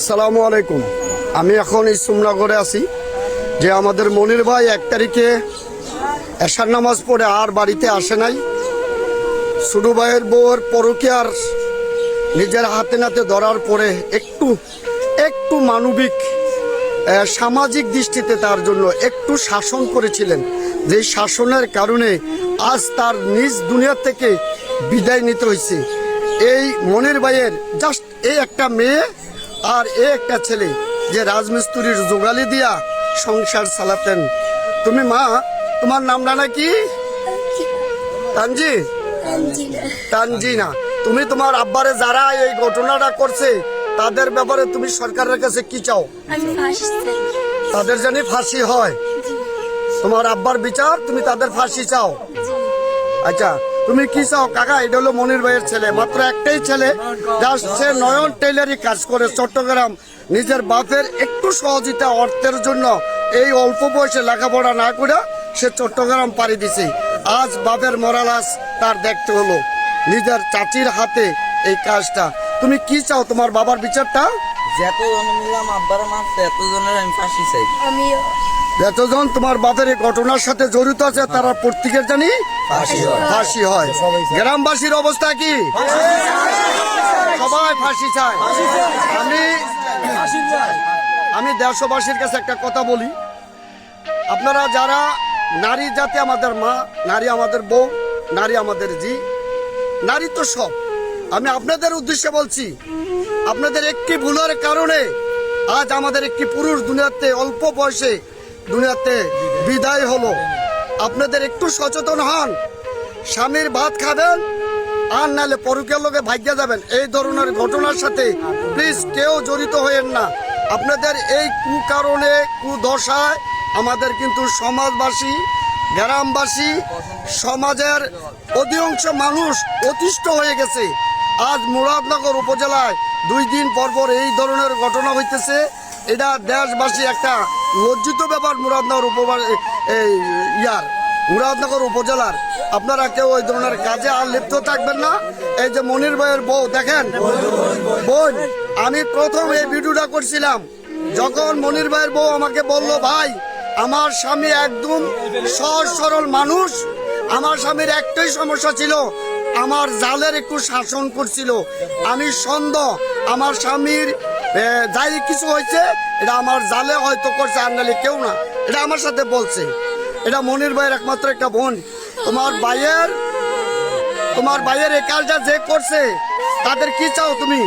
আসসালামু আলাইকুম। আমি এখন এই সুমনগরে আছি, যে আমাদের মনির ভাই এক তারিখে এশার নামাজ পড়ে আর বাড়িতে আসে নাই। সুডু ভাইয়ের বউয়ের পরকিয়ার নিজের হাতে নাতে ধরার পরে একটু একটু মানবিক সামাজিক দৃষ্টিতে তার জন্য একটু শাসন করেছিলেন। যে শাসনের কারণে আজ তার নিজ দুনিয়া থেকে বিদায় নিতে হয়েছে। এই মনির ভাইয়ের জাস্ট এই একটা মেয়ে আর এ একটা ছেলে যে রাজমিস্ত্রির জোগালি দিয়া সংসার চালাতেন। তুমি মা তোমার নামটা নাকি? তানজি? তানজিনা তুমি তোমার আব্বারে যারা এই ঘটনাটা করছে তাদের ব্যাপারে তুমি সরকারের কাছে কি চাও? তাদের জানি ফাঁসি হয়। তোমার আব্বার বিচার তুমি তাদের ফাঁসি চাও। আচ্ছা তুমি কি চাও, কাকা? এটা হলো মনির ভাইয়ের ছেলে, মাত্র একটাই ছেলে জাস্ট সে নয়ন টেইলারি কাজ করে চট্টগ্রাম। নিজের বাপের একটু সহযোগিতা, অর্থের জন্য এই অল্প বয়সে লেখাপড়া না করে সে চট্টগ্রাম পাড়ি দিছে। আজ বাপের মরালাস তার দেখতে হলো। নিজের চাচির হাতে এই কাজটা। তুমি কি চাও, তোমার বাবার বিচারটা? যতজন মিলাম আব্বার মারছে এতজনের আমি ফাঁসি চাই। আমিও। যতজন তোমার বাপের এই ঘটনার সাথে জড়িত আছে তারা প্রত্যেকের জানি ফাঁসি হয়। গ্রামবাসীর অবস্থা কি? সবাই ফাঁসি চায়। আমি আমি দেশবাসীর কাছে একটা কথা বলি। আপনারা যারা নারী জাতি আমাদের মা নারী আমাদের বউ নারী আমাদের জি নারী তো সব। আমি আপনাদের উদ্দেশ্যে বলছি, আপনাদের একটি ভুলের কারণে আজ আমাদের একটি পুরুষ দুনিয়াতে অল্প বয়সে দুনিয়াতে বিদায় হলো। আপনাদের একটু সচেতন হন। স্বামীর ভাত খাবেন, আর নালে পরকের লোকে ভাগ্যা যাবেন। এই ধরনের ঘটনার সাথে প্লিজ কেউ জড়িত হয়েন না। আপনাদের এই কুকারণে, কুদশায় আমাদের কিন্তু সমাজবাসী, গ্রামবাসী, সমাজের অধিকাংশ মানুষ অতিষ্ঠ হয়ে গেছে। আজ মুরাদনগর উপজেলায় দুই দিন পর পর এই ধরনের ঘটনা হইতেছে। এটা দেশবাসী একটা লজ্জিত ব্যাপার মুরাদনগর এই ইয়ার, মুরাদনগর উপজেলার। আপনারা কেউ ওই ধরনের কাজে আর লিপ্ত থাকবেন না। এই যে মনির ভাইয়ের বউ, দেখেন? বোন, আমি প্রথম এই ভিডিওটা করছিলাম। যখন মনির ভাইয়ের বউ আমাকে বলল, ভাই, আমার স্বামী একদম সহজ সরল মানুষ। আমার স্বামীর একটাই সমস্যা ছিল আমার জালের একটু শাসন করছিল। আমি সন্দেহ আমার স্বামীর যাই কিছু হয়েছে, এটা আমার জালে হয়তো করছে আর নালে কেউ না। এটা আমার সাথে বলছে। এটা মনির ভাইয়ের একমাত্র একটা বোন। তোমার ভাইয়ের তোমার ভাইয়ের এই কাজটা যে করছে, তাদের কি চাও তুমি?